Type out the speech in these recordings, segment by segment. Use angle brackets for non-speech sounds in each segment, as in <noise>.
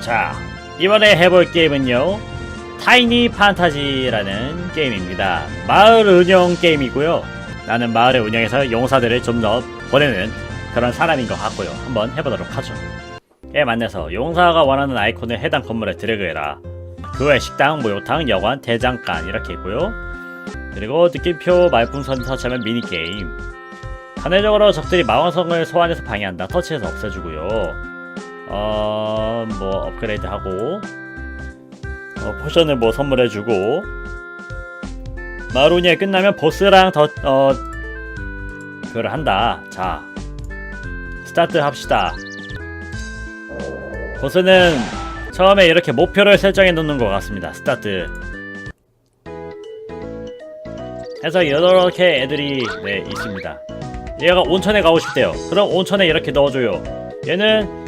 자, 이번에 해볼 게임은요. 타이니 판타지라는 게임입니다. 마을 운영 게임이고요. 나는 마을의 운영에서 용사들을 좀 더 보내는 그런 사람인 것 같고요. 한번 해보도록 하죠. 에 만나서 용사가 원하는 아이콘을 해당 건물에 드래그해라. 그 외 식당, 목욕탕, 여관, 대장간 이렇게 있고요. 그리고 느낌표 말풍선 터치하면 미니게임. 간헐적으로 적들이 망원성을 소환해서 방해한다. 터치해서 없애주고요. 어, 뭐 업그레이드 하고 어, 포션을 뭐 선물해주고. 마루니에 끝나면 보스랑 더 어, 그걸 한다. 자 스타트 합시다. 보스는 처음에 이렇게 목표를 설정해 놓는 것 같습니다. 스타트. 해서 이렇게 애들이 네 있습니다. 얘가 온천에 가고 싶대요. 그럼 온천에 이렇게 넣어줘요. 얘는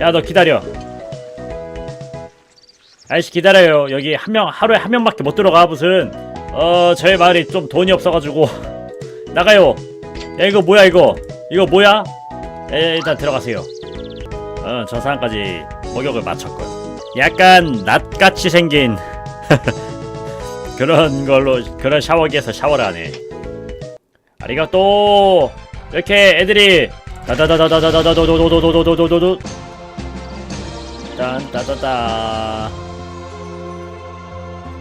야 너 기다려. 아저씨 기다려요. 여기 한 명 하루에 한 명밖에 못 들어가 무슨. 어 저희 마을이 좀 돈이 없어가지고. 나가요. 야 이거 뭐야 이거? 이거 뭐야? 에 일단 들어가세요. 어저 사람까지 목욕을 마쳤고요 약간 낫같이 생긴 <laughs> 그런 걸로 그런 샤워기에서 샤워를 하네. 아리가또! 이렇게 애들이 다다다다다다다도도도도도도도도도 딴따따따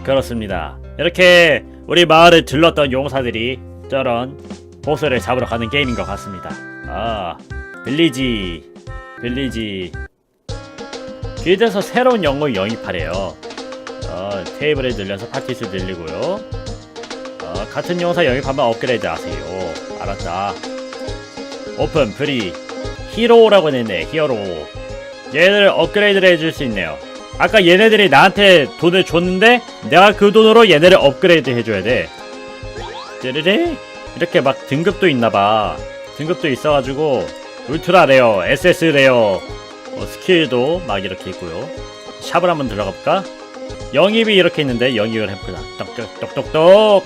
그렇습니다. 이렇게 우리 마을을 들렀던 용사들이 저런 보스를 잡으러 가는 게임인 것 같습니다. 아, 빌리지, 빌리지. 길드에서 새로운 영웅 영입하래요. 어, 테이블에 들려서 파티스 들리고요. 어, 같은 용사 영입하면 업그레이드 하세요. 알았다. 오픈 프리 히로라고 내네 히어로. 얘네들 업그레이드를 해줄 수 있네요. 아까 얘네들이 나한테 돈을 줬는데 내가 그 돈으로 얘네를 업그레이드 해줘야 돼. 찌르르 이렇게 막 등급도 있나봐. 등급도 있어가지고 울트라 레어, SS 레어, 어, 스킬도 막 이렇게 있고요. 샵을 한번 들어가 볼까? 영입이 이렇게 있는데 영입을 해보자. 똑똑 똑똑똑.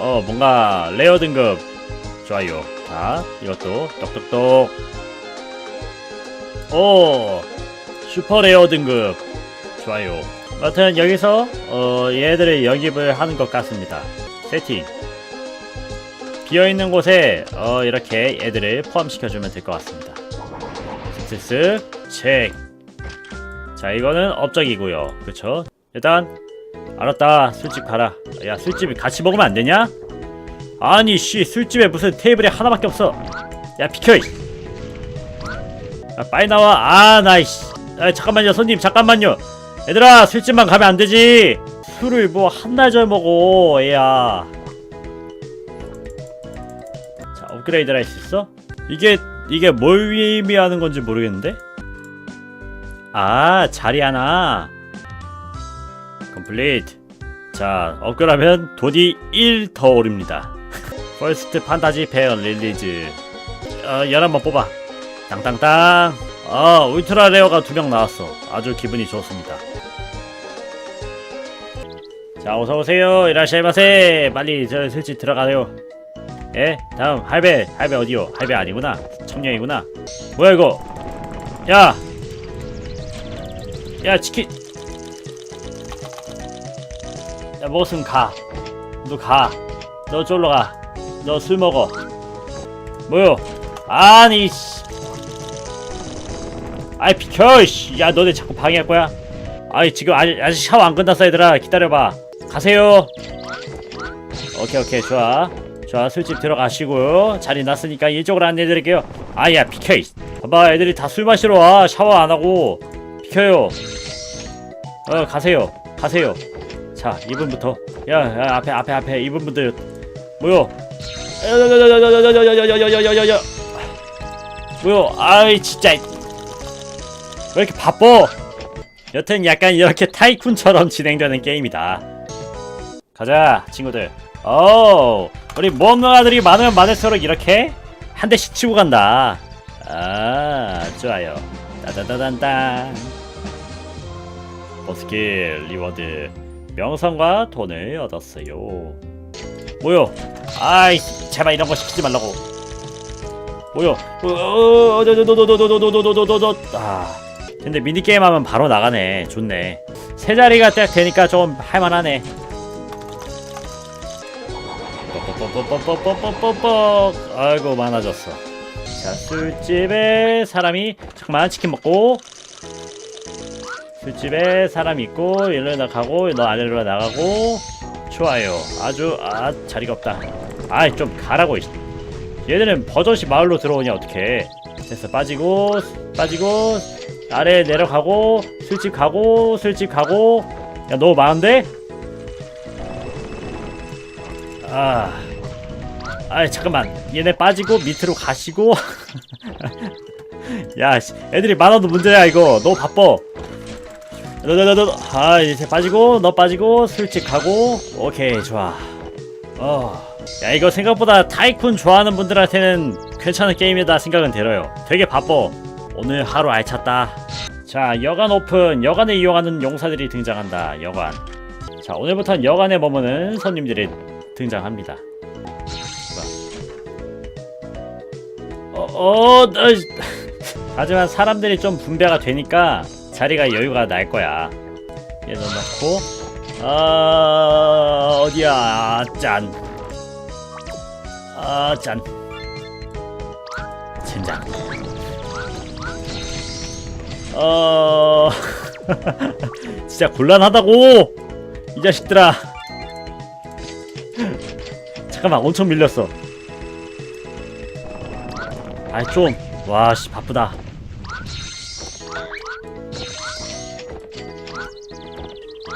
어 뭔가 레어 등급 좋아요. 자 이것도 똑똑똑. 오 슈퍼 레어 등급 좋아요. 아무튼 여기서 어, 얘들을 영입을 하는 것 같습니다. 세팅. 비어 있는 곳에 어, 이렇게 애들을 포함시켜주면 될 것 같습니다. 쓱쓱쓱 체크. 자 이거는 업적이고요. 그쵸? 일단 알았다. 술집 가라. 야 술집이 같이 먹으면 안 되냐? 아니 씨 술집에 무슨 테이블이 하나밖에 없어. 야 비켜. 이. 야, 빨리 나와. 아 나 이씨. 아, 잠깐만요 손님 잠깐만요. 얘들아 술집만 가면 안 되지. 술을 뭐한달전 먹어 얘야. 자 업그레이드를 할수 있어? 이게 이게 뭘 의미하는 건지 모르겠는데. 아 자리 하나. 컴플리트. 자 업그레이드하면 돈이 1 더 오릅니다. 퍼스트 판타지 페어 릴리즈. 어 11번 뽑아. 땅땅땅. 아 울트라 레어가 두 명 나왔어. 아주 기분이 좋습니다. 자 어서 오세요. 이라시마세. 빨리 저 술집 들어가세요. 예, 다음 할배. 할배 어디요? 할배 아니구나. 청년이구나. 뭐야 이거? 야, 야 치킨. 야 먹었으면 가. 너 가. 너 쫄러 가. 너 술 먹어. 뭐요? 아니 씨. 아이 비켜 씨. 야 너네 자꾸 방해할 거야 아이 지금 아직, 아직 샤워 안 끝났어 얘들아 기다려봐 가세요 오케이 오케이 좋아 좋아 술집 들어가시고요 자리 났으니까 이쪽으로 안내해드릴게요 아야 비켜 이. 봐봐 애들이 다 술 마시러 와 샤워 안 하고 비켜요 어 가세요 가세요 자 이분부터 야, 야 앞에 앞에 앞에 이분분들 뭐요 뭐요 아이 진짜 왜 이렇게 바빠 여튼 약간 이렇게 타이쿤처럼 진행되는 게임이다. 가자, 친구들. 오, 우리 모험가들이 많으면 많을수록 이렇게 한 대씩 치고 간다. 아, 좋아요. 따다다단단. 버스킬 리워드 명성과 돈을 얻었어요. 뭐요? 아이, 제발 이런 거 시키지 말라고. 뭐요? 어, 어저저저저저저저저저저 아. 근데 미니 게임 하면 바로 나가네. 좋네. 세 자리가 딱 되니까 좀 할만하네. 뻑뻑뻑뻑뻑뻑뻑뻑뻑. 아이고 많아졌어. 자 술집에 사람이 잠깐만 치킨 먹고 술집에 사람 있고 일로 나가고 너 아래로 나가고 좋아요. 아주 아 자리가 없다. 아이 좀 가라고. 얘들은 버젓이 마을로 들어오냐 어떻게? 됐어 빠지고 빠지고 아래 내려가고 술집 가고 술집 가고. 야 너무 많은데? 아, 아 잠깐만. 얘네 빠지고 밑으로 가시고. <laughs> 야 씨, 애들이 많아도 문제야 이거. 너무 바빠. 너너너너. 아 이제 빠지고 너 빠지고 술집 가고. 오케이 좋아. 어 야 이거 생각보다 타이쿤 좋아하는 분들한테는 괜찮은 게임이다 생각은 들어요. 되게 바빠 오늘 하루 알찼다 자 여관 오픈 여관을 이용하는 용사들이 등장한다 여관 자 오늘부터는 여관에 머무는 손님들이 등장합니다 어, 어, 어, <laughs> 하지만 사람들이 좀 분배가 되니까 자리가 여유가 날 거야. 얘도 넣고, 아, 어디야, 아, 짠. 아, 짠. 젠장. 어, <laughs> 진짜 곤란하다고! 이 자식들아. 잠깐만, 엄청 밀렸어. 아이, 좀. 와, 씨, 바쁘다.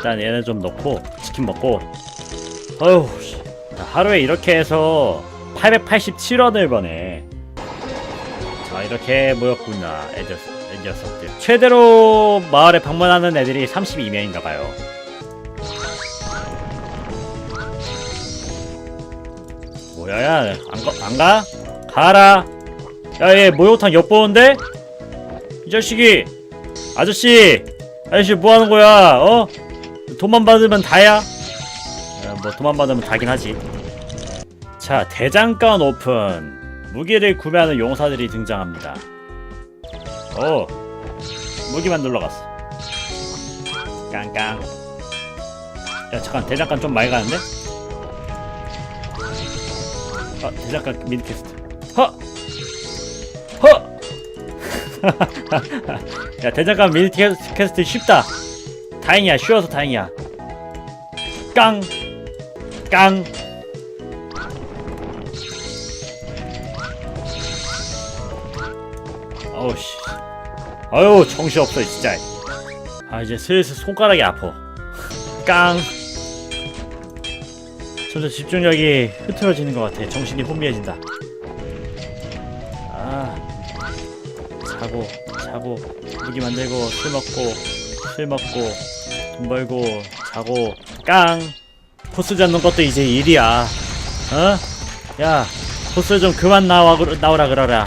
일단 얘네 좀 넣고 치킨 먹고 어휴 하루에 이렇게 해서 887원을 버네 자 이렇게 모였구나 애들, 애 녀석들 최대로 마을에 방문하는 애들이 32명인가봐요 뭐야 야 안, 가, 안 가? 가라 야얘 목욕탕 엿보는데? 이 자식이 아저씨 아저씨 뭐하는 거야 어? 돈만 받으면 다야? 어, 뭐 돈만 받으면 다긴 하지. 자 대장간 오픈 무기를 구매하는 용사들이 등장합니다. 오 무기만 눌러갔어. 깡깡. 야 잠깐 대장간 좀 많이 가는데? 아 대장간 미니캐스트. 허. 허. <laughs> 야 대장간 미니캐스트 쉽다. 다행이야 쉬워서 다행이야 깡! 깡! 어우 씨. 아유 정신없어 진짜. 아 이제 슬슬 손가락이 아파. 깡! 점점 집중력이 흐트러지는 것 같아. 정신이 혼미해진다. 아. 자고 자고. 무기 만들고 술 먹고 술 먹고 돈 벌고 자고. 깡. 코스 잡는 것도 이제 일이야. 어? 야 코스 좀 그만 나와 그러- 나오라 그러라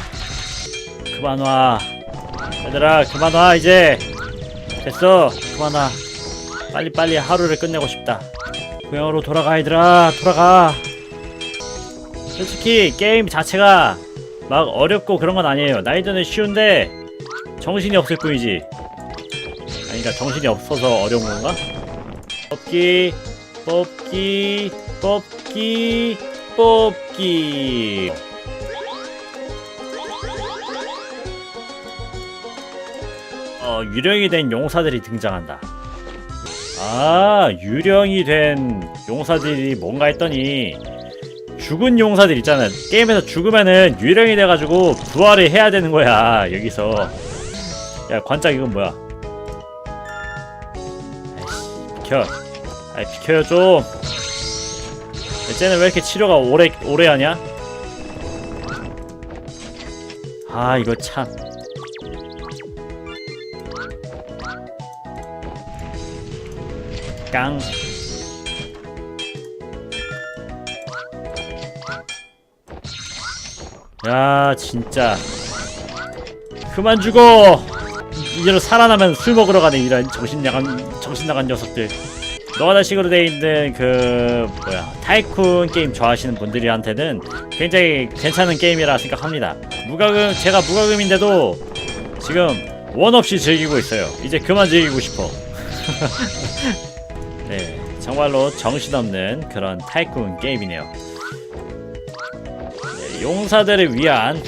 그만 와. 얘들아 그만 와 이제. 됐어. 그만 와. 빨리빨리 하루를 끝내고 싶다. 고향으로 돌아가 얘들아. 돌아가. 솔직히 게임 자체가 막 어렵고 그런 건 아니에요. 난이도는 쉬운데 정신이 없을 뿐이지. 아니 그러니까 정신이 없어서 어려운 건가? 뽑기 뽑기 뽑기 뽑기 어 유령이 된 용사들이 등장한다 아 유령이 된 용사들이 뭔가 했더니 죽은 용사들 있잖아 게임에서 죽으면은 유령이 돼가지고 부활을 해야 되는 거야 여기서 야 관짝 이건 뭐야 비켜. 아이 비켜요 좀. 쟤는 왜 이렇게 치료가 오래 오래 하냐? 아 이거 참. 깡. 야 진짜. 그만 죽어 이대로 살아나면 술 먹으러 가네 이런 정신 나간 정신 나간 녀석들. 너나 식으로 돼 있는 그 뭐야 타이쿤 게임 좋아하시는 분들한테는 굉장히 괜찮은 게임이라 생각합니다. 무과금 제가 무과금인데도 지금 원 없이 즐기고 있어요. 이제 그만 즐기고 싶어 <laughs> 네 정말로 정신없는 그런 타이쿤 게임이네요 네, 용사들을 위한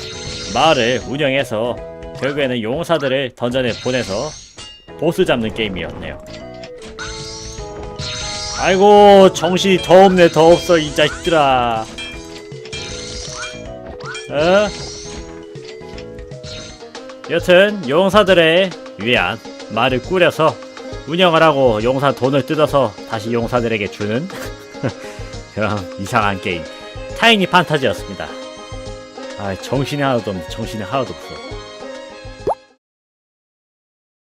마을을 운영해서 결국에는 용사들을 던전에 보내서 보스 잡는 게임이었네요. 아이고 정신이 더 없네 더 없어 이 자식들아. 어? 여튼 용사들을 위한 마을을 꾸려서 운영을 하고 용사 돈을 뜯어서 다시 용사들에게 주는 <laughs> 그런 이상한 게임. 타이니 판타지였습니다. 아 정신이 하나도 없네. 정신이 하나도 없어